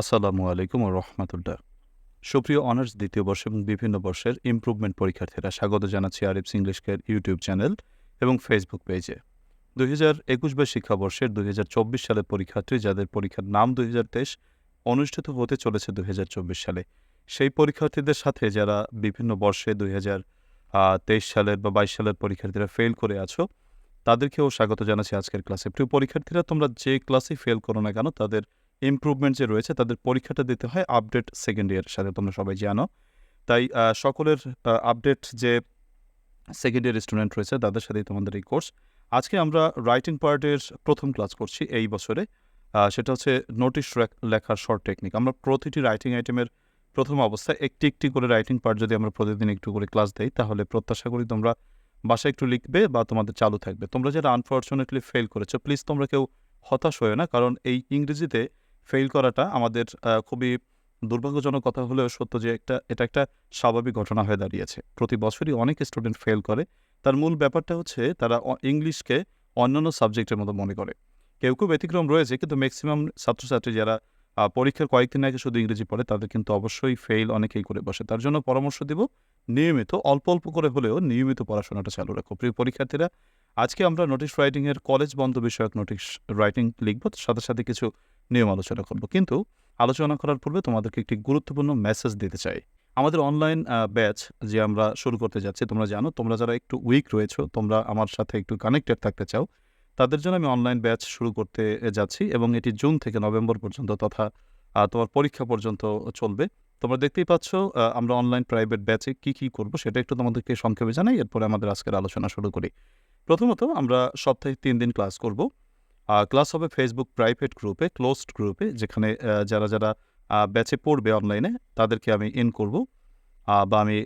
আসসালামু আলাইকুম রহমতুল্লাহ। সুপ্রিয় অনার্স দ্বিতীয় বর্ষ এবং বিভিন্ন বর্ষের ইমপ্রুভমেন্ট পরীক্ষার্থীরা স্বাগত জানাচ্ছি Arif's English care YouTube channel এবং ফেসবুক পেজে দুই হাজার একুশ বা শিক্ষাবর্ষের দুই হাজার চব্বিশ সালের পরীক্ষার্থী যাদের পরীক্ষার নাম দুই হাজার তেইশ অনুষ্ঠিত হতে চলেছে দুই হাজার চব্বিশ সালে, সেই পরীক্ষার্থীদের সাথে যারা বিভিন্ন বর্ষে দুই হাজার তেইশ সালের বা বাইশ সালের পরীক্ষার্থীরা ফেল করে আছো, তাদেরকেও স্বাগত জানাচ্ছি আজকের ক্লাসে প্রিয় পরীক্ষার্থীরা, তোমরা যে ক্লাসেই ফেল করো না কেন, তাদের ইমপ্রুভমেন্ট যে রয়েছে, তাদের পরীক্ষাটা দিতে হয় আপডেট সেকেন্ড ইয়ারের সাথে, তোমরা সবাই জানো। তাই সকলের আপডেট যে সেকেন্ড ইয়ার স্টুডেন্ট রয়েছে, তাদের সাথেই তোমাদের এই কোর্স আজকে আমরা রাইটিং পার্টের প্রথম ক্লাস করছি এই বছরে। সেটা হচ্ছে নোটিশ লেখার শর্ট টেকনিক আমরা প্রতিটি রাইটিং আইটেমের প্রথম অবস্থায় একটি একটি করে রাইটিং পার্ট যদি আমরা প্রতিদিন একটু করে ক্লাস দেই, তাহলে প্রত্যাশা করি তোমরা বাসায় একটু লিখবে বা তোমাদের চালু থাকবে। তোমরা যারা আনফর্চুনেটলি ফেল করেছ প্লিজ তোমরা কেউ হতাশ হয়ে না, কারণ এই ইংরেজিতে ফেল করাটা আমাদের খুবই দুর্ভাগ্যজনক কথা হলেও সত্য যে একটা, এটা একটা স্বাভাবিক ঘটনা হয়ে দাঁড়িয়েছে। প্রতি বছরই অনেক স্টুডেন্ট ফেল করে। তার মূল ব্যাপারটা হচ্ছে তারা ইংলিশকে অন্যান্য সাবজেক্টের মতো মনে করে। কেউ কেউ ব্যতিক্রম রয়েছে, কিন্তু ম্যাক্সিমাম ছাত্রছাত্রী যারা পরীক্ষার কয়েকদিন আগে শুধু ইংরেজি পড়ে, তাদের কিন্তু অবশ্যই ফেল অনেকেই করে বসে। তার জন্য পরামর্শ দিব, নিয়মিত, অল্প অল্প করে হলেও নিয়মিত পড়াশোনাটা চালু রাখো। প্রিয় পরীক্ষার্থীরা, আজকে আমরা নোটিশ রাইটিংয়ের কলেজ বন্ধ বিষয়ক নোটিশ রাইটিং লিখব। সাথে সাথে কিছু নিয়ম আলোচনা করব। কিন্তু আলোচনা করার পূর্বে তোমাদেরকে একটি গুরুত্বপূর্ণ মেসেজ দিতে চাই। আমাদের অনলাইন ব্যাচ যে আমরা শুরু করতে যাচ্ছি, তোমরা জানো, তোমরা যারা একটু উইক রয়েছো, তোমরা আমার সাথে একটু কানেক্টেড থাকতে চাও, তাদের জন্য আমি অনলাইন ব্যাচ শুরু করতে যাচ্ছি এবং এটি জুন থেকে নভেম্বর পর্যন্ত তথা তোমার পরীক্ষা পর্যন্ত চলবে। তোমরা দেখতেই পাচ্ছ আমরা অনলাইন প্রাইভেট ব্যাচে কি কি করব সেটা একটু তোমাদেরকে সংক্ষেপে জানাই, এরপরে আমাদের আজকের আলোচনা শুরু করি। প্রথমত আমরা সপ্তাহে তিন দিন ক্লাস করব। ক্লাস হবে ফেসবুক প্রাইভেট গ্রুপে ক্লোজড গ্রুপে যেখানে যারা যারা ব্যাচে পড়বে অনলাইনে তাদেরকে আমি ইন করব বা আমি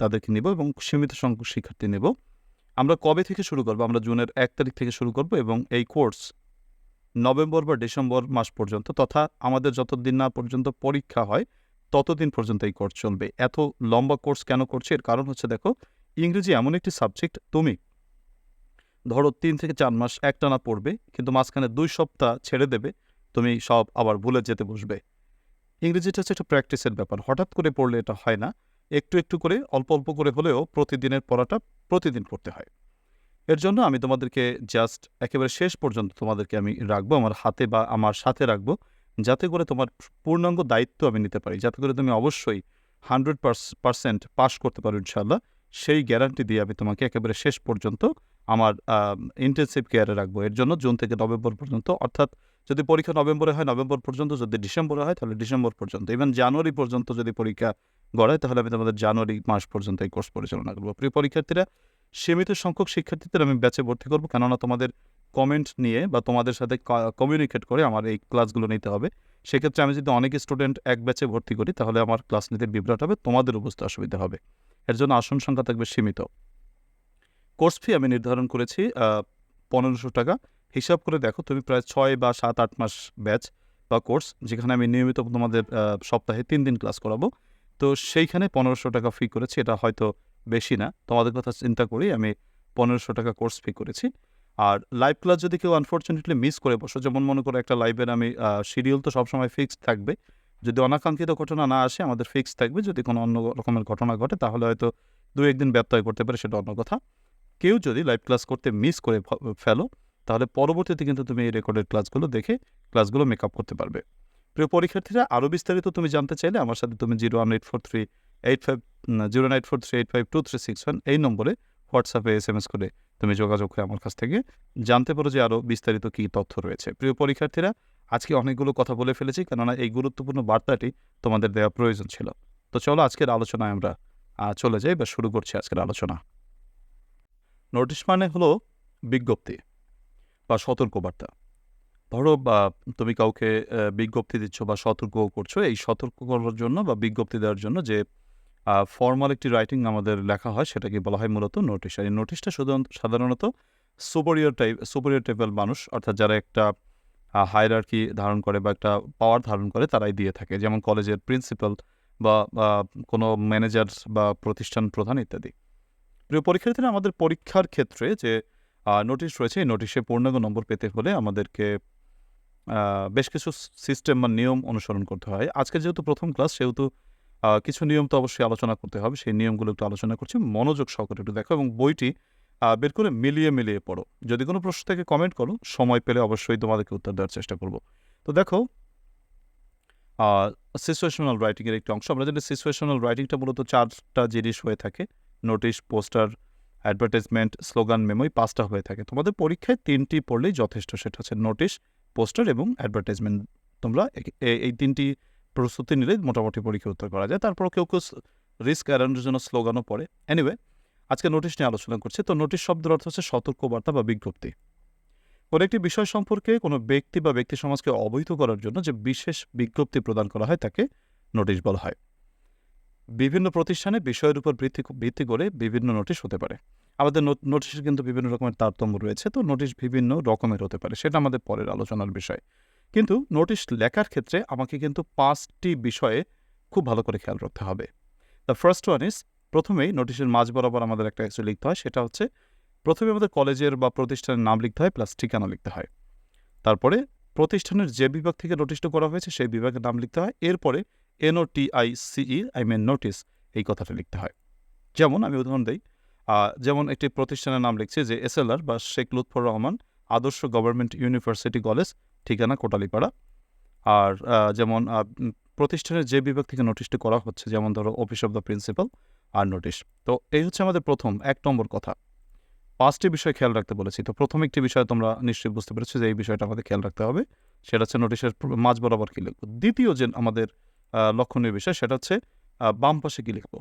তাদেরকে নেব এবং সীমিত সংখ্যক শিক্ষার্থী নেব। আমরা কবে থেকে শুরু করব? আমরা জুনের এক তারিখ থেকে শুরু করব এবং এই কোর্স নভেম্বর বা ডিসেম্বর মাস পর্যন্ত তথা আমাদের যতদিন না পর্যন্ত পরীক্ষা হয়, ততদিন পর্যন্ত এই কোর্স চলবে। এত লম্বা কোর্স কেন করছে? এর কারণ হচ্ছে, দেখো, ইংরেজি এমন একটি সাবজেক্ট তুমি ধরো তিন থেকে চার মাস একটানা পড়বে, কিন্তু মাঝখানে দুই সপ্তাহ ছেড়ে দেবে, তুমি সব আবার ভুলে যেতে বসবে। ইংরেজিটা হচ্ছে একটা প্র্যাকটিসের ব্যাপার। হঠাৎ করে পড়লে এটা হয় না। একটু একটু করে, অল্প অল্প করে হলেও প্রতিদিনের পড়াটা প্রতিদিন পড়তে হয়। এর জন্য আমি তোমাদেরকে জাস্ট একেবারে শেষ পর্যন্ত তোমাদেরকে আমি রাখব, আমার হাতে বা আমার সাথে রাখব, যাতে করে তোমার পূর্ণাঙ্গ দায়িত্ব আমি নিতে পারি। যাতে করে তুমি অবশ্যই হান্ড্রেড পার্সেন্ট পাস করতে পারো ইনশাল্লাহ সেই গ্যারান্টি দিয়ে আমি তোমাকে একেবারে শেষ পর্যন্ত আমার ইন্টেনসিভ কেয়ারে রাখব। এর জন্য জুন থেকে নভেম্বর পর্যন্ত, অর্থাৎ যদি পরীক্ষা নভেম্বরে হয়, নভেম্বর পর্যন্ত, যদি ডিসেম্বরে হয়, তাহলে ডিসেম্বর পর্যন্ত। ইভেন জানুয়ারি পর্যন্ত যদি পরীক্ষা গড়ায়, তাহলে আমি তোমাদের জানুয়ারি মাস পর্যন্ত এই কোর্স পরিচালনা করব। প্রিয় পরীক্ষার্থীরা, সীমিত সংখ্যক শিক্ষার্থীদের আমি ব্যাচে ভর্তি করব, কেননা তোমাদের কমেন্ট নিয়ে বা তোমাদের সাথে কমিউনিকেট করে আমার এই ক্লাসগুলো নিতে হবে। সেক্ষেত্রে আমি যদি অনেক স্টুডেন্ট এক ব্যাচে ভর্তি করি, তাহলে আমার ক্লাস নিতে বিভ্রাট হবে, তোমাদের বুঝতে অসুবিধা হবে। এর জন্য আসন সংখ্যা থাকবে সীমিত। কোর্স ফি আমি নির্ধারণ করেছি পনেরোশো টাকা। হিসাব করে দেখো, তুমি প্রায় ছয় বা সাত, আট মাস ব্যাচ বা কোর্স, যেখানে আমি নিয়মিত তোমাদের সপ্তাহে তিন দিন ক্লাস করাবো। তো সেইখানে পনেরোশো টাকা ফি করেছি, এটা হয়তো বেশি না। তোমাদের কথা চিন্তা করি আমি পনেরোশো টাকা কোর্স ফি করেছি। আর লাইভ ক্লাস যদি কেউ আনফর্চুনেটলি মিস করে বসো, যেমন মনে করো একটা লাইভের আমি শিডিউল তো সবসময় ফিক্সড থাকবে। যদি অনাকাঙ্ক্ষিত ঘটনা না আসে, আমাদের ফিক্স থাকবে। যদি কোনো অন্য রকমের ঘটনা ঘটে, তাহলে হয়তো দু একদিন ব্যত্যয় করতে পারে, সেটা অন্য কথা। কেউ যদি লাইভ ক্লাস করতে মিস করে ফেলো, তাহলে পরবর্তীতে কিন্তু তুমি এই রেকর্ডের ক্লাসগুলো দেখে ক্লাসগুলো মেকআপ করতে পারবে। প্রিয় পরীক্ষার্থীরা আরও বিস্তারিত তুমি জানতে চাইলে আমার সাথে তুমি zero one eight four three eight five zero nine four three eight five two three six one এই নম্বরে হোয়াটসঅ্যাপে এস এম এস করে তুমি যোগাযোগ করে আমার কাছ থেকে জানতে পারো যে আরও বিস্তারিত কী তথ্য রয়েছে। প্রিয় পরীক্ষার্থীরা, আজকে অনেকগুলো কথা বলে ফেলেছি, কেননা এই গুরুত্বপূর্ণ বার্তাটি তোমাদের দেওয়া প্রয়োজন ছিল। তো চলো আজকের আলোচনায় আমরা চলে যাই বা শুরু করছি আজকের আলোচনা। নোটিশ মানে হলো বিজ্ঞপ্তি বা সতর্কবার্তা। ধরো বা তুমি কাউকে বিজ্ঞপ্তি দিচ্ছ বা সতর্ক করছ, এই সতর্ক করার জন্য বা বিজ্ঞপ্তি দেওয়ার জন্য যে ফর্মাল একটি রাইটিং আমাদের লেখা হয়, সেটাকে বলা হয় মূলত নোটিশ আর এই নোটিশটা সাধারণত সুপরিয়র টাইপ সুপরিয়র টাইপের মানুষ, অর্থাৎ যারা একটা হায়ারার্কি ধারণ করে বা একটা পাওয়ার ধারণ করে, তারাই দিয়ে থাকে। যেমন কলেজের প্রিন্সিপাল বা কোনো ম্যানেজার বা প্রতিষ্ঠান প্রধান ইত্যাদি। প্রিয় পরীক্ষার্থীরা, আমাদের পরীক্ষার ক্ষেত্রে যে নোটিশ রয়েছে, এই নোটিশে পূর্ণাঙ্গ নম্বর পেতে হলে আমাদেরকে বেশ কিছু সিস্টেম বা নিয়ম অনুসরণ করতে হয়। আজকে যেহেতু প্রথম ক্লাস, সেহেতু কিছু নিয়ম তো অবশ্যই আলোচনা করতে হবে। সেই নিয়মগুলো একটু আলোচনা করছি। মনোযোগ সহকারে একটু দেখো এবং বইটি বের করে মিলিয়ে মিলিয়ে পড়ো। যদি কোনো প্রশ্ন থেকে কমেন্ট করো। সময় পেলে অবশ্যই তোমাদেরকে উত্তর দেওয়ার চেষ্টা করব। তো দেখো সিচুয়েশনাল রাইটিংয়ের একটি অংশ। আমরা জানি সিচুয়েশনাল রাইটিংটা মূলত চারটা জিনিস হয়ে থাকে। নোটিশ, পোস্টার, অ্যাডভার্টাইজমেন্ট, স্লোগান মেমোই পাঁচটা হয়ে থাকে। তোমাদের পরীক্ষায় তিনটি পড়লেই যথেষ্ট। সেটা হচ্ছে নোটিশ, পোস্টার এবং অ্যাডভার্টাইজমেন্ট। তোমরা এই তিনটি প্রস্তুতি নিলে মোটামুটি পরীক্ষা উত্তর করা যায়। তারপর কেউ কেউ রিস্ক এড়ানোর জন্য স্লোগানও পড়ে। এনিওয়ে আজকে নোটিশ নিয়ে আলোচনা করছে। তো নোটিশ শব্দের অর্থ হচ্ছে সতর্কবার্তা বা বিজ্ঞপ্তি। কোনো একটি বিষয় সম্পর্কে কোনো ব্যক্তি বা ব্যক্তি সমাজকে অবহিত করার জন্য যে বিশেষ বিজ্ঞপ্তি প্রদান করা হয়, তাকে নোটিশ বলা হয়। বিভিন্ন প্রতিষ্ঠানে বিষয়ের উপর ভিত্তি ভিত্তি করে বিভিন্ন নোটিশ হতে পারে। আমাদের নোটিশের কিন্তু বিভিন্ন রকমের তারতম্য রয়েছে, তো নোটিশ বিভিন্ন রকমের হতে পারে, সেটা আমাদের পরের আলোচনার বিষয়। কিন্তু নোটিশ লেখার ক্ষেত্রে আমাকে কিন্তু পাঁচটি বিষয়ে খুব ভালো করে খেয়াল রাখতে হবে। দ্য ফার্স্ট ওয়ান ইজ প্রথমেই নোটিশের মাঝ বরাবর আমাদের একটা কিছু লিখতে হয়, সেটা হচ্ছে, প্রথমে আমাদের কলেজের বা প্রতিষ্ঠানের নাম লিখতে হয় প্লাস ঠিকানা লিখতে হয়। তারপরে প্রতিষ্ঠানের যে বিভাগ থেকে নোটিশটা করা হয়েছে, সেই বিভাগের নাম লিখতে হয়। এরপরে এনওটিআইসিই আই মিন নোটিস এই কথাটা লিখতে হয়। যেমন আমি উদাহরণ দিই যেমন একটি প্রতিষ্ঠানের নাম লিখছি যে এসএলআর বা শেখ লুৎফর রহমান, আদর্শ গভর্নমেন্ট ইউনিভার্সিটি কলেজ, ঠিকানা কোটালীপাড়া। আর যেমন প্রতিষ্ঠানের যে বিভাগ থেকে নোটিশটি করা হচ্ছে, যেমন ধরো অফিস অফ দ্য প্রিন্সিপাল আর নোটিশ তো এই হচ্ছে আমাদের প্রথম, এক নম্বর কথা। পাঁচটি বিষয় খেয়াল রাখতে বলেছি। তো প্রথম একটি বিষয় তোমরা নিশ্চয়ই বুঝতে পেরেছ যে এই বিষয়টা আমাদের খেয়াল রাখতে হবে। সেটা হচ্ছে নোটিশের মাঝ বরাবর কী লিখব? দ্বিতীয় যে আমাদের লক্ষণীয় বিষয় সেটা হচ্ছে বাম পাশে কী লিখব?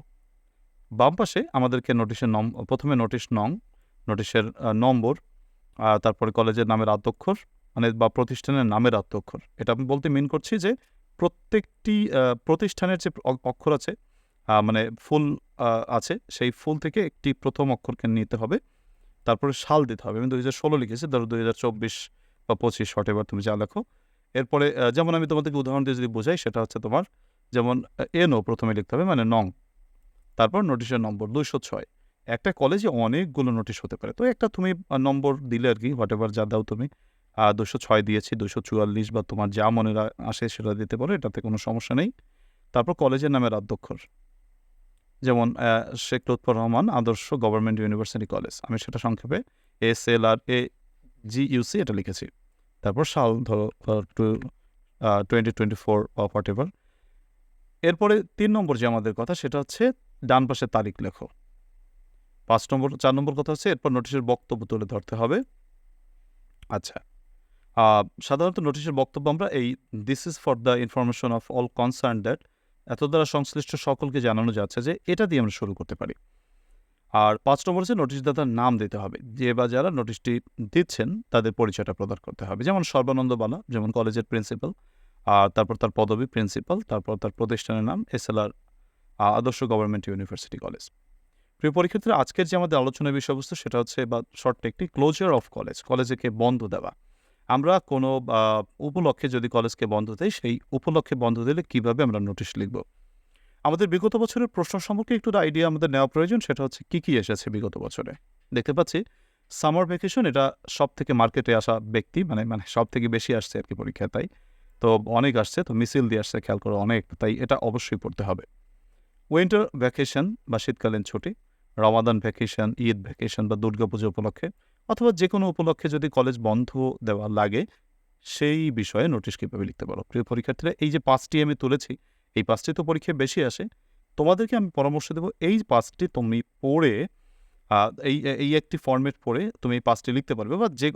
বাম পাশে আমাদেরকে নোটিশের নম, প্রথমে নোটিশ নং নোটিশের নম্বর তারপরে কলেজের নামের আদ্যক্ষর মানে বা প্রতিষ্ঠানের নামের আদ্যক্ষর এটা আমি বলতে মিন করছি যে প্রত্যেকটি প্রতিষ্ঠানের যে অক্ষর আছে মানে ফুল আছে, সেই ফুল থেকে একটি প্রথম অক্ষরকে নিতে হবে। তারপরে সাল দিতে হবে। আমি দু হাজার ষোলো লিখেছি, ধরো দুই হাজার চব্বিশ বা পঁচিশ এবার তুমি যা লেখো। এরপরে যেমন আমি তোমাদেরকে উদাহরণ দিয়ে যদি বোঝাই, সেটা হচ্ছে তোমার, যেমন এনও প্রথমে লিখতে হবে মানে নং। তারপর নোটিশের নম্বর দুইশো ছয়। একটা কলেজে অনেকগুলো নোটিশ হতে পারে। তো একটা তুমি নম্বর দিলে আর কি হোয়াট এভার যা দাও তুমি দুশো ছয় দিয়েছি দুশো চুয়াল্লিশ বা তোমার যা মনে আসে সেটা দিতে পারো, এটাতে কোনো সমস্যা নেই। তারপর কলেজের নামের আদ্যক্ষর যেমন শেখ লুৎফর রহমান, আদর্শ গভর্নমেন্ট ইউনিভার্সিটি কলেজ। আমি সেটা সংক্ষেপে এস এল আর এ জি ইউসি এটা লিখেছি। তারপর সাল ধরো টোয়েন্টি টোয়েন্টি ফোর হোয়াট এরপরে তিন নম্বর যে আমাদের কথা, সেটা হচ্ছে ডান পাশে তারিখ লেখো। পাঁচ নম্বর, চার নম্বর কথা হচ্ছে এরপর নোটিশের বক্তব্য তুলে ধরতে হবে। আচ্ছা সাধারণত নোটিশের বক্তব্য আমরা এই this is for the information of all concern that এত দ্বারা সংশ্লিষ্ট সকলকে জানানো যাচ্ছে যে এটা দিয়ে আমরা শুরু করতে পারি। আর পাঁচ নম্বর হচ্ছে নোটিশদাতার নাম দিতে হবে। যে বা যারা নোটিশটি দিচ্ছেন, তাদের পরিচয়টা প্রদান করতে হবে। যেমন সর্বানন্দ বালা, যেমন কলেজের প্রিন্সিপাল, আর তারপর তার পদবি প্রিন্সিপাল, তারপর তার প্রতিষ্ঠানের নাম এসএলআর আদর্শ গভর্নমেন্ট ইউনিভার্সিটি কলেজ। প্রিয় পরীক্ষার্থীরা, আজকের যে আমাদের আলোচনার বিষয়বস্তু, সেটা হচ্ছে বা শর্ট একটি ক্লোজার অফ কলেজ কলেজকে বন্ধ দেওয়া। আমরা কোনো উপলক্ষে যদি কলেজকে বন্ধ দেই, সেই উপলক্ষে বন্ধ দিলে কীভাবে আমরা নোটিশ লিখব? আমাদের বিগত বছরের প্রশ্ন সম্পর্কে একটু আইডিয়া আমাদের নেওয়া প্রয়োজন, সেটা হচ্ছে কি কি এসেছে বিগত বছরে? দেখতে পাচ্ছি সামার ভ্যাকেশন এটা সব থেকে মার্কেটে আসা ব্যক্তি মানে মানে সব থেকে বেশি আসছে আর কি পরীক্ষায়, তাই? তো অনেক আসছে, তো মিছিল দিয়ে আসছে, খেয়াল করো, অনেক, তাই এটা অবশ্যই পড়তে হবে। উইন্টার ভ্যাকেশন বা শীতকালীন ছুটি রমাদান ভ্যাকেশন ঈদ ভ্যাকেশন বা দুর্গাপুজো উপলক্ষে, অথবা যে কোনো উপলক্ষে যদি কলেজ বন্ধ দেওয়া লাগে, সেই বিষয়ে নোটিশ কীভাবে লিখতে পারো? প্রিয় পরীক্ষার্থীরা, এই যে পাঁচটি আমি তুলেছি এই পাঁচটি তো পরীক্ষায় বেশি আসে। তোমাদেরকে আমি পরামর্শ দেবো, এই পাঁচটি তুমি পড়ে এই এই একটি ফর্মেট পড়ে তুমি এই পাঁচটি লিখতে পারবে বা যে,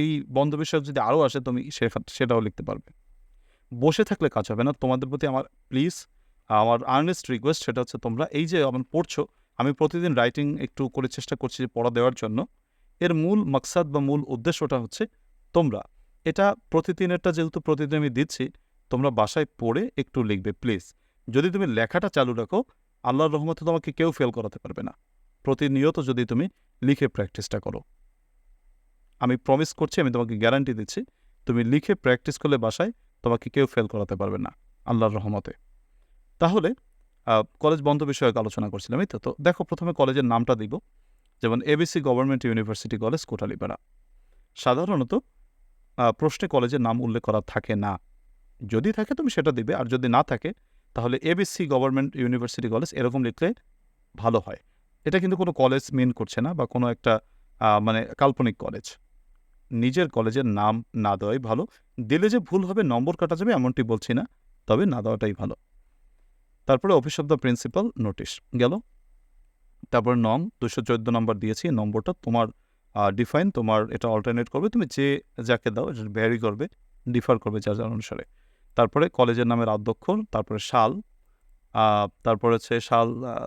এই বন্ধ বিষয়ক যদি আরও আসে তুমি সেটাও লিখতে পারবে। বসে থাকলে কাজ হবে না। তোমাদের প্রতি আমার প্লিজ আমার আর্নেস্ট রিকোয়েস্ট সেটা হচ্ছে তোমরা এই যে আমার পড়ছো, আমি প্রতিদিন রাইটিং একটু করে চেষ্টা করছি যে পড়া দেওয়ার জন্য। এর মূল মাকসাদ বা মূল উদ্দেশ্যটা হচ্ছে তোমরা। এটা প্রতিদিনেরটা যেহেতু প্রতিদিন আমি দিচ্ছি তোমরা বাসায় পড়ে একটু লিখবে, প্লিজ। যদি তুমি লেখাটা চালু রাখো, আল্লাহর রহমতে তোমাকে কেউ ফেল করাতে পারবে না। প্রতিনিয়ত যদি তুমি লিখে প্র্যাকটিসটা করো। আমি প্রমিস করছি, আমি তোমাকে গ্যারান্টি দিচ্ছি, তুমি লিখে প্র্যাকটিস করলে বাসায় তোমাকে কেউ ফেল করাতে পারবে না, আল্লাহর রহমতে। তাহলে কলেজ বন্ধ বিষয়ক আলোচনা করছিলাম, এই তো। তো দেখো, প্রথমে কলেজের নামটা দিব। যেমন ABC government university college Kotalipara সাধারণত প্রশ্নে কলেজের নাম উল্লেখ করা থাকে না। যদি থাকে তুমি সেটা দিবে, আর যদি না থাকে, তাহলে এবিসি গভর্নমেন্ট ইউনিভার্সিটি কলেজ এরকম লিখলে ভালো হয়। এটা কিন্তু কোনো কলেজ মিন করছে না বা কোনো একটা মানে কাল্পনিক কলেজ নিজের কলেজের নাম না দেওয়াই ভালো। দিলে যে ভুল হবে, নম্বর কাটা যাবে, এমনটি বলছি না, তবে না দেওয়াটাই ভালো। তারপরে office of the principal notice গেল। তারপর নং, দুশো চোদ্দ নম্বর দিয়েছি নম্বরটা তোমার ডিফাইন তোমার, এটা অল্টারনেট করবে। তুমি যে, যাকে দাও, এটা ভ্যারি করবে ডিফার করবে যার যার অনুসারে। তারপরে কলেজের নামের অধ্যক্ষ, তারপরে সাল তারপরে হচ্ছে সাল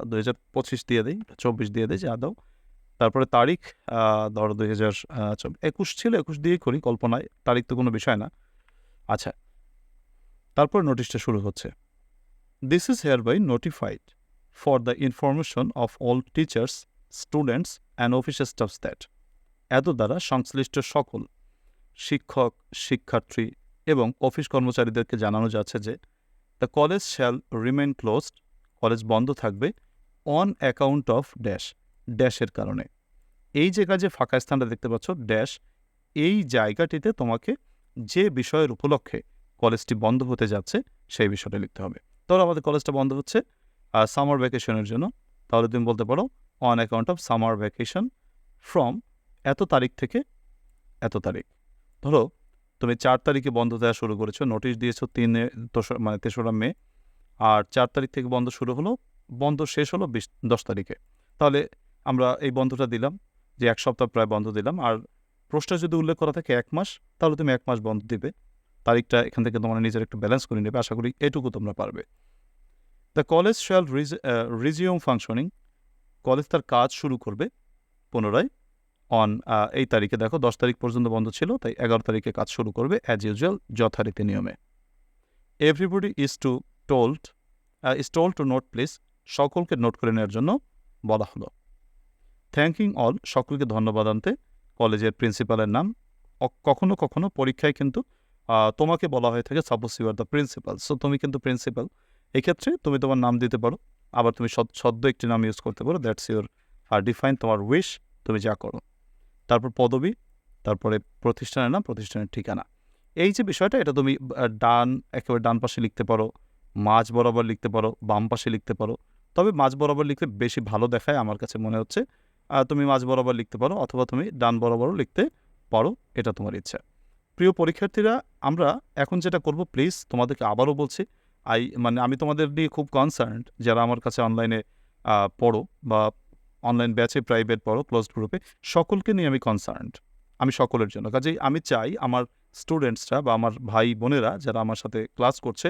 দুই হাজার পঁচিশ দিয়ে দিই, চব্বিশ দিয়ে দিই, যা দাও। তারপরে তারিখ ধরো দুই হাজার একুশ ছিল, একুশ দিয়ে করি, কল্পনায়, তারিখ তো কোনো বিষয় না। আচ্ছা তারপর নোটিশটা শুরু হচ্ছে। This is hereby notified for the information of all teachers students and official staffs that এত দ্বারা সংশ্লিষ্ট সকল শিক্ষক, শিক্ষার্থী এবং অফিস কর্মচারীদেরকে জানানো যাচ্ছে যে the college shall remain closed college বন্ধ থাকবে অন অ্যাকাউন্ট অফ ড্যাশ ড্যাশের কারণে। এই যে কাজে ফাঁকা স্থানটা দেখতে পাচ্ছ, ড্যাশ, এই জায়গাটিতে তোমাকে যে বিষয়ের উপলক্ষে কলেজটি বন্ধ হতে যাচ্ছে, সেই বিষয়টা লিখতে হবে। ধরো আমাদের কলেজটা বন্ধ হচ্ছে আর সামার ভ্যাকেশনের জন্য। তাহলে তুমি বলতে পারো on account of summer vacation from এত তারিখ থেকে এত তারিখ। ধরো তুমি চার তারিখে বন্ধ দেওয়া শুরু করেছ, নোটিশ দিয়েছ তিনে মানে তেসরা মে, আর চার তারিখ থেকে বন্ধ শুরু হলো, বন্ধ শেষ হলো বিশ, দশ তারিখে। তাহলে আমরা এই বন্ধটা দিলাম, যে এক সপ্তাহ প্রায় বন্ধ দিলাম, আর প্রশ্নে যদি উল্লেখ করা থাকে এক মাস, তাহলে তুমি এক মাস বন্ধ দিবে। তারিখটা এখান থেকে তোমার নিজের একটু ব্যালেন্স করে নেবে, আশা করি এটুকু তোমরা পারবে। The college shall resume functioning college তার কাজ শুরু করবে পুনরায়। অন এই তারিখে দেখো দশ তারিখ পর্যন্ত বন্ধ ছিল, তাই এগারো তারিখে কাজ শুরু করবে অ্যাজ ইউজুয়াল যথারীতি নিয়মে। Everybody is to told is told to note please সকলকে নোট করে নেওয়ার জন্য বলা হলো। থ্যাঙ্কিং অল সকলকে ধন্যবাদ আনতে, কলেজের প্রিন্সিপালের নাম কখনো কখনো পরীক্ষায় কিন্তু তোমাকে বলা হয়ে থাকে suppose you are the principal so তুমি কিন্তু প্রিন্সিপাল এক্ষেত্রে তুমি তোমার নাম দিতে পারো, আবার তুমি সদ- সদ্য একটি নাম ইউজ করতে পারো দ্যাটস ইউর আর ডিফাইন তোমার উইশ তুমি যা করো। তারপর পদবি, তারপরে প্রতিষ্ঠানের নাম, প্রতিষ্ঠানের ঠিকানা। এই যে বিষয়টা, এটা তুমি ডান, একেবারে ডান পাশে লিখতে পারো, মাঝ বরাবর লিখতে পারো, বাম পাশে লিখতে পারো। তবে মাঝ বরাবর লিখলে বেশি ভালো দেখায় আমার কাছে মনে হচ্ছে। তুমি মাঝ বরাবর লিখতে পারো অথবা তুমি ডান বরাবরও লিখতে পারো, এটা তোমার ইচ্ছা। প্রিয় পরীক্ষার্থীরা, আমরা এখন যেটা করব প্লিজ তোমাদেরকে আবারও বলছি আই মানে আমি তোমাদের নিয়ে খুব কনসার্ন যারা আমার কাছে অনলাইনে পড়ো বা অনলাইন ব্যাচে প্রাইভেট পড়ো ক্লোজড গ্রুপে সকলকে নিয়ে আমি কনসার্নড আমি সকলের জন্য। কাজেই আমি চাই আমার স্টুডেন্টসরা বা আমার ভাই বোনেরা যারা আমার সাথে ক্লাস করছে,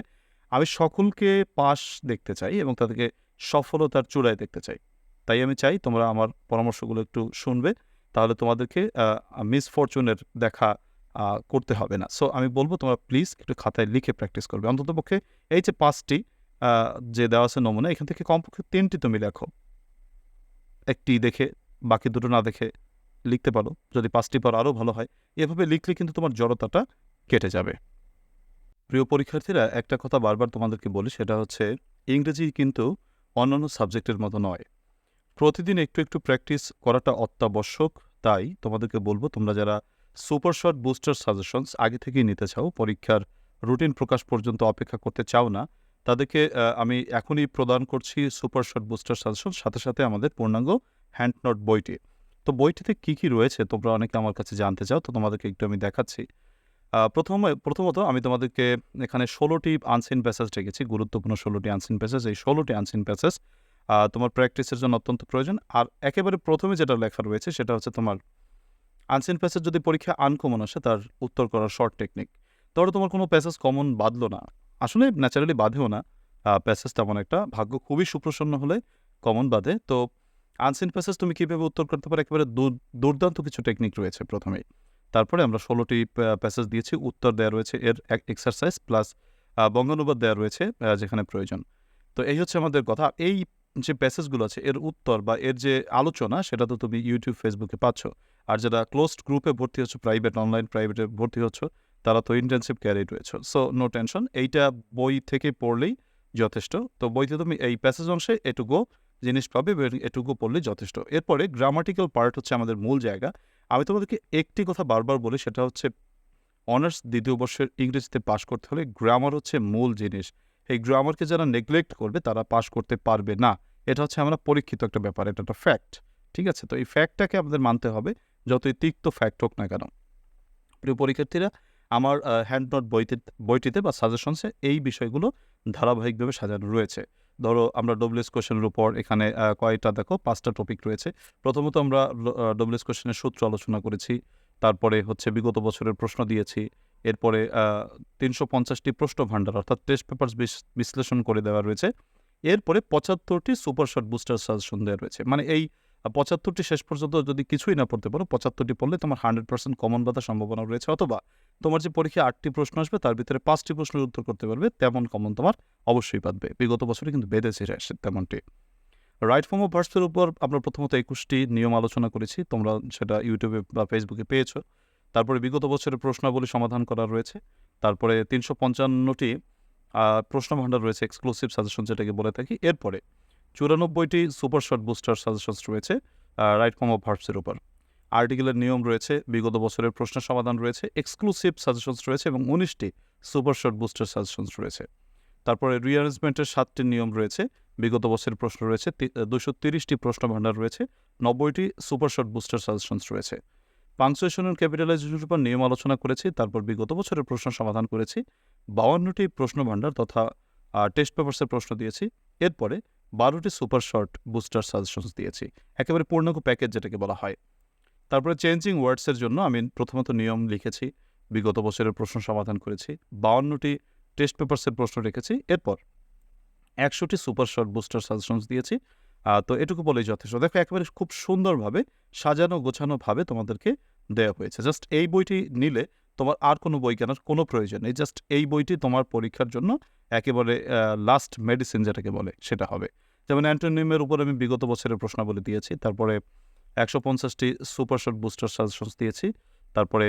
আমি সকলকে পাশ দেখতে চাই এবং তাদেরকে সফলতার চূড়ায় দেখতে চাই। তাই আমি চাই তোমরা আমার পরামর্শগুলো একটু শুনবে, তাহলে তোমাদেরকে মিস ফরচুনের দেখা করতে হবে না। সো আমি বলব তোমরা প্লিজ একটু খাতায় লিখে প্র্যাকটিস করবে। অন্ততপক্ষে এই যে পাঁচটি যে দেওয়া আছে নমুনা, এখান থেকে কমপক্ষে তিনটি তুমি লেখো। একটি দেখে, বাকি দুটো না দেখে লিখতে পারো। যদি পাঁচটি পর আরও ভালো হয়। এভাবে লিখলে কিন্তু তোমার জড়তাটা কেটে যাবে। প্রিয় পরীক্ষার্থীরা, একটা কথা বারবার তোমাদেরকে বলি, সেটা হচ্ছে ইংরেজি কিন্তু অন্যান্য সাবজেক্টের মতো নয়। প্রতিদিন একটু একটু প্র্যাকটিস করাটা অত্যাবশ্যক। তাই তোমাদেরকে বলব, তোমরা যারা সুপার শর্ট বুস্টার সাজেশনস আগে থেকেই নিতে চাও, পরীক্ষার রুটিন প্রকাশ পর্যন্ত অপেক্ষা করতে চাও না তাদেরকে আমি এখনই প্রদান করছি সুপার শর্ট বুস্টার সাজেশন, সাথে সাথে আমাদের পূর্ণাঙ্গ হ্যান্ড নোট বইটি। তো বইটিতে কী কী রয়েছে তোমরা অনেকে আমার কাছে জানতে চাও, তো তোমাদেরকে একটু আমি দেখাচ্ছি। প্রথমে, প্রথমত আমি তোমাদেরকে এখানে ষোলোটি আনসিন প্যাসেজ রেখেছি, গুরুত্বপূর্ণ ষোলোটি আনসিন প্যাসেজ এই ষোলোটি আনসিন প্যাসেজ তোমার প্র্যাকটিসের জন্য অত্যন্ত প্রয়োজন। আর একেবারে প্রথমে যেটা লেখা রয়েছে, সেটা হচ্ছে তোমার আনসিন প্যাসেজ যদি পরীক্ষা আনকমন আসে, তার উত্তর করার শর্ট টেকনিক ধরো তোমার কোনো প্যাসেজ কমন বাঁধলো না। আসলে ন্যাচারালি বাঁধেও না। প্যাসেজ তেমন একটা। ভাগ্য খুবই সুপ্রসন্ন হলে কমন বাঁধে। তো আনসিন প্যাসেজ তুমি কীভাবে উত্তর করতে পারো? একেবারে দুর্দান্ত কিছু টেকনিক রয়েছে প্রথমেই তারপরে আমরা ষোলোটি প্যাসেজ দিয়েছি। উত্তর দেওয়া রয়েছে এর এক এক্সারসাইজ প্লাস বঙ্গানুবাদ দেওয়া রয়েছে যেখানে প্রয়োজন। তো এই হচ্ছে আমাদের কথা। এই যে প্যাসেজগুলো আছে, এর উত্তর বা এর যে আলোচনা, সেটা তো তুমি ইউটিউব ফেসবুকে পাচ্ছ। আর যারা ক্লোজড গ্রুপে ভর্তি হচ্ছে প্রাইভেট অনলাইন প্রাইভেটে ভর্তি হচ্ছ তারা তো ইন্টার্নশিপ ক্যারিড রয়েছে। সো নো টেনশন এইটা বই থেকে পড়লেই যথেষ্ট। তো বইতে তুমি এই প্যাসেজ অংশে এটুকু জিনিস পাবে এটুকু পড়লে যথেষ্ট। এরপরে গ্রামাটিক্যাল পার্ট হচ্ছে আমাদের মূল জায়গা। আমি তোমাদেরকে একটি কথা বারবার বলি, সেটা হচ্ছে অনার্স দ্বিতীয় বর্ষের ইংরেজিতে পাশ করতে হলে গ্রামার হচ্ছে মূল জিনিস। এই গ্রামারকে যারা নেগলেক্ট করবে, তারা পাশ করতে পারবে না। এটা হচ্ছে আমরা পরীক্ষিত একটা ব্যাপার, এটা একটা ফ্যাক্ট ঠিক আছে? তো এই ফ্যাক্টটাকে আমাদের মানতে হবে। যতই তিক্ত ফ্যাক্ট হোক না কেন। প্রিয় পরীক্ষার্থীরা আমার হ্যান্ড নোট বইতে, বইটিতে বা সাজেশনসে এই বিষয়গুলো ধারাবাহিকভাবে সাজানো রয়েছে। ধরো আমরা ডব্লিউএস কোশ্চেনের উপর এখানে কয়েকটা দেখো, পাঁচটা টপিক রয়েছে। প্রথমত আমরা ডব্লিউএস কোশ্চেনের সূত্র আলোচনা করেছি, তারপরে হচ্ছে বিগত বছরের প্রশ্ন দিয়েছি, এরপরে তিনশো পঞ্চাশটি প্রশ্ন ভাণ্ডার অর্থাৎ টেস্ট পেপার বিশ্লেষণ করে দেওয়া রয়েছে। এরপরে পঁচাত্তরটি সুপার শর্ট বুস্টার সাজেশন দেওয়া রয়েছে। মানে এই পঁচাত্তরটি শেষ পর্যন্ত যদি কিছুই না পড়তে পারো, পঁচাত্তরটি পড়লে তোমার হান্ড্রেড পার্সেন্ট কমন বাতার সম্ভাবনা রয়েছে। অথবা তোমার যে পরীক্ষায় আটটি প্রশ্ন আসবে, তার ভিতরে পাঁচটি প্রশ্নের উত্তর করতে পারবে, তেমন কমন তোমার অবশ্যই পাবে বিগত বছরে কিন্তু বেঁধেছে তেমনটি। রাইট ফর্ম অফ ভার্সের উপর আমরা প্রথমত একুশটি নিয়ম আলোচনা করেছি, তোমরা সেটা ইউটিউবে বা ফেসবুকে পেয়েছ। তারপরে বিগত বছরের প্রশ্নাবলী সমাধান করা রয়েছে। তারপরে তিনশো পঞ্চান্নটি প্রশ্ন ভাণ্ডার রয়েছে এক্সক্লুসিভ সাজেশন যেটাকে বলে থাকি। এরপরে চুরানব্বইটি সুপার শর্ট বুস্টার সাজেশনস রয়েছে রাইট ফর্ম অফ ভার্বসের উপর। আর্টিকেলের নিয়ম রয়েছে, বিগত বছরের প্রশ্নের সমাধান রয়েছে, এক্সক্লুসিভ সাজেশনস রয়েছে এবং উনিশটি সুপার শর্ট বুস্টার সাজেশনস রয়েছে। তারপরে রিঅ্যারেঞ্জমেন্টের সাতটি নিয়ম রয়েছে, বিগত বছরের প্রশ্ন রয়েছে দুশো তিরিশটি প্রশ্ন ভাণ্ডার রয়েছে, নব্বইটি সুপার শর্ট বুস্টার সাজেশনস রয়েছে। পাংচুয়েশন অ্যান্ড ক্যাপিটালাইজেশনের উপর নিয়ম আলোচনা করেছি, তারপর বিগত বছরের প্রশ্ন সমাধান করেছি বাউান্নটি প্রশ্ন ভাণ্ডার তথা টেস্ট পেপার্সের প্রশ্ন দিয়েছি, এরপরে বারোটি সুপার শর্ট বুস্টার সাজেশনস দিয়েছি। একেবারে পূর্ণাঙ্গ প্যাকেজ যেটাকে বলা হয়। তারপরে চেঞ্জিং ওয়ার্ডসের জন্য আমি প্রথমত নিয়ম লিখেছি, বিগত বছরের প্রশ্ন সমাধান করেছি, বাউান্নটি টেস্ট পেপার্সের প্রশ্ন রেখেছি, এরপর একশোটি সুপার শর্ট বুস্টার সাজেশনস দিয়েছি। তো এটুকু বলেই যথেষ্ট। দেখো, একেবারে খুব সুন্দরভাবে সাজানো গোছানোভাবে তোমাদেরকে দেওয়া হয়েছে। জাস্ট এই বইটি নিলে তোমার আর কোনো বই কেনার কোনো প্রয়োজন নেই। জাস্ট এই বইটি তোমার পরীক্ষার জন্য একেবারে লাস্ট মেডিসিন যেটাকে বলে, সেটা হবে। যেমন অ্যান্টোনিমের উপর আমি বিগত বছরের প্রশ্নাবলী দিয়েছি, তারপরে একশো পঞ্চাশটি সুপার শর্ট বুস্টার সাজেশনস দিয়েছি, তারপরে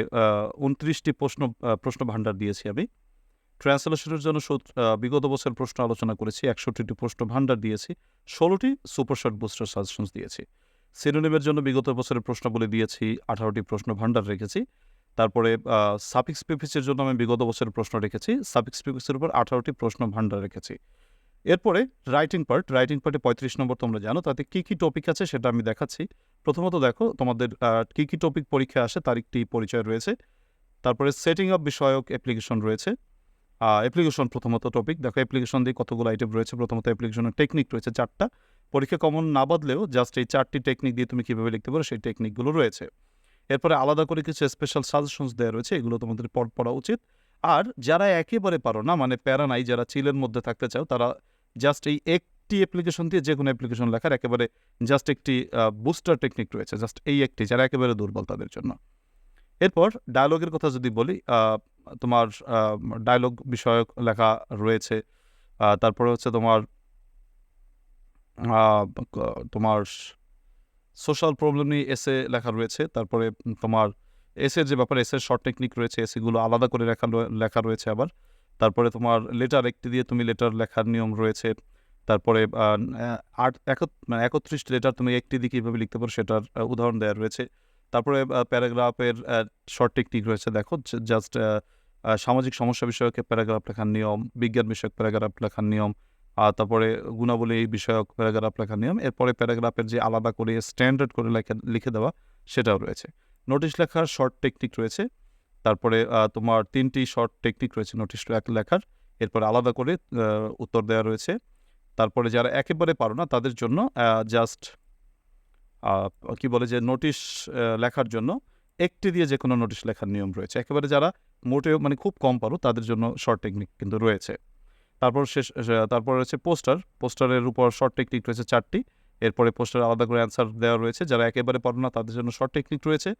উনত্রিশটি প্রশ্ন প্রশ্ন ভাণ্ডার দিয়েছি আমি। ট্রান্সলেশনের জন্য বিগত বছর প্রশ্ন আলোচনা করেছি, একষট্টিটি প্রশ্ন ভাণ্ডার দিয়েছি, ষোলোটি সুপার শর্ট বুস্টার সাজেশনস দিয়েছি। সিনোনিমের জন্য বিগত বছরের প্রশ্নগুলি দিয়েছি, আঠারোটি প্রশ্ন ভাণ্ডার রেখেছি। তারপরে সাফিক্স পিপিসের জন্য আমি বিগত বছরের প্রশ্ন রেখেছি। সাফিক্স পিপিসের উপর আঠারোটি প্রশ্ন ভাণ্ডার রেখেছি। এরপরে রাইটিং পার্ট রাইটিং পার্টে পঁয়ত্রিশ নম্বর তোমরা জানো, তাতে কী কী টপিক আছে সেটা আমি দেখাচ্ছি। প্রথমত দেখো, তোমাদের কী কী টপিক পরীক্ষা আসে তার একটি পরিচয় রয়েছে। তারপরে সেটিং আপ বিষয়ক অ্যাপ্লিকেশন রয়েছে। অ্যাপ্লিকেশন প্রথমত টপিক দেখো অ্যাপ্লিকেশন দিয়ে কতগুলো আইটেম রয়েছে। প্রথমত অ্যাপ্লিকেশনের টেকনিক রয়েছে চারটা। পরীক্ষা কমন না বাদলেও জাস্ট এই চারটি টেকনিক দিয়ে তুমি কীভাবে লিখতে পারো সেই টেকনিকগুলো রয়েছে। এরপরে আলাদা করে কিছু স্পেশাল সাজেশনস দেওয়া রয়েছে, এগুলো তোমাদের পড় পড়া উচিত। আর যারা একেবারে পারো না মানে প্যারা নাই, যারা চিলের মধ্যে থাকতে চাও, তারা জাস্ট এই একটি অ্যাপ্লিকেশন দিয়ে যে কোনো অ্যাপ্লিকেশন লেখার একেবারে জাস্ট একটি বুস্টার টেকনিক রয়েছে জাস্ট এই একটি, যারা একেবারে দুর্বল তাদের জন্য। এরপর ডায়লগের কথা যদি বলি তোমার ডায়লগ বিষয়ক লেখা রয়েছে তারপরে হচ্ছে তোমার তোমার সোশ্যাল প্রবলেম নিয়ে এসে লেখা রয়েছে, তারপরে তোমার এসের যে ব্যাপার এসের শর্ট টেকনিক রয়েছে এসিগুলো আলাদা করে লেখা লেখা রয়েছে আবার। তারপরে তোমার লেটার একটি দিয়ে তুমি লেটার লেখার নিয়ম রয়েছে, তারপরে আট মানে একত্রিশটি লেটার তুমি একটি দিয়ে কীভাবে লিখতে পারো, সেটার উদাহরণ দেওয়া রয়েছে। তারপরে প্যারাগ্রাফের শর্ট টেকনিক রয়েছে, দেখো জাস্ট সামাজিক সমস্যা বিষয়ক প্যারাগ্রাফ লেখার নিয়ম, বিজ্ঞান বিষয়ক প্যারাগ্রাফ লেখার নিয়ম আর তারপরে গুণাবলী এই বিষয়ক প্যারাগ্রাফ লেখার নিয়ম। এরপরে প্যারাগ্রাফের যে আলাদা করে স্ট্যান্ডার্ড করে লেখা, লিখে দেওয়া, সেটাও রয়েছে। নোটিশ লেখার শর্ট টেকনিক রয়েছে। তারপরে তোমার তিনটি শর্ট টেকনিক রয়েছে নোটিশ লেখার। এরপর আলাদা করে উত্তর দেওয়া রয়েছে। তারপরে যারা একেবারে পারো না, তাদের জন্য জাস্ট কি বলে যে, নোটিশ লেখার জন্য একটি দিয়ে যে কোনো নোটিশ লেখার নিয়ম রয়েছে। একেবারে যারা মোটেও মানে খুব কম পারো, তাদের জন্য শর্ট টেকনিক কিন্তু রয়েছে। তারপর শেষ তারপর রয়েছে পোস্টার। পোস্টারের উপর শর্ট টেকনিক রয়েছে চারটি। এরপরে পোস্টার আলাদা করে অ্যান্সার দেওয়া রয়েছে। যারা একেবারে পারো না, তাদের জন্য শর্ট টেকনিক রয়েছে।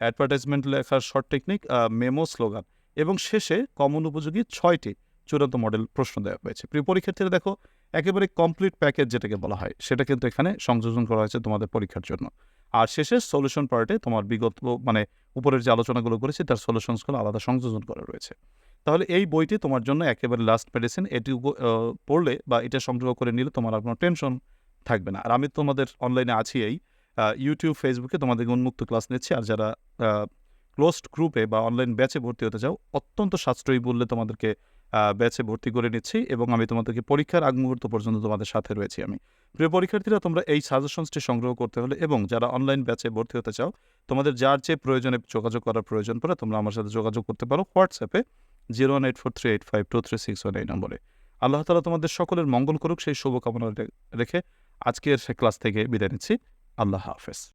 অ্যাডভার্টাইজমেন্ট লেখার শর্ট টেকনিক মেমো স্লোগান এবং শেষে কমন উপযোগী ছয়টি চূড়ান্ত মডেল প্রশ্ন দেওয়া হয়েছে। প্রিয় পরীক্ষার্থীরা দেখো, একেবারে কমপ্লিট প্যাকেজ যেটাকে বলা হয়, সেটা কিন্তু এখানে সংযোজন করা হয়েছে তোমাদের পরীক্ষার জন্য। আর শেষে সলিউশন পার্টে তোমার বিগত মানে উপরের যে আলোচনাগুলো করেছি, তার সলিউশনসগুলো আলাদা সংযোজন করা রয়েছে। তাহলে এই বইটি তোমার জন্য একেবারে লাস্ট মেডিসিন এটি পড়লে বা এটা সংগ্রহ করে নিলে তোমার আর কোনো টেনশন থাকবে না। আর আমি তোমাদের অনলাইনে আছি এই ইউটিউব ফেসবুকে তোমাদেরকে উন্মুক্ত ক্লাস নিচ্ছি। আর যারা ক্লোজড গ্রুপে বা অনলাইন ব্যাচে ভর্তি হতে চাও, অত্যন্ত সাশ্রয়ী বললে তোমাদেরকে ব্যাচে ভর্তি করে নিচ্ছি এবং আমি তোমাদেরকে পরীক্ষার আগ মুহূর্ত পর্যন্ত তোমাদের সাথে রয়েছি আমি। প্রিয় পরীক্ষার্থীরা, তোমরা এই সাজেশনসটি সংগ্রহ করতে হলে এবং যারা অনলাইন ব্যাচে ভর্তি হতে চাও, তোমাদের যার যে প্রয়োজনে যোগাযোগ করার প্রয়োজন পড়ে, তোমরা আমার সাথে যোগাযোগ করতে পারো হোয়াটসঅ্যাপে zero one eight four three eight five two three six one এই নম্বরে। আল্লাহ তালা তোমাদের সকলের মঙ্গল করুক, সেই শুভকামনা রেখে আজকের সে ক্লাস থেকে বিদায় নিচ্ছি। আল্লাহ হাফেজ।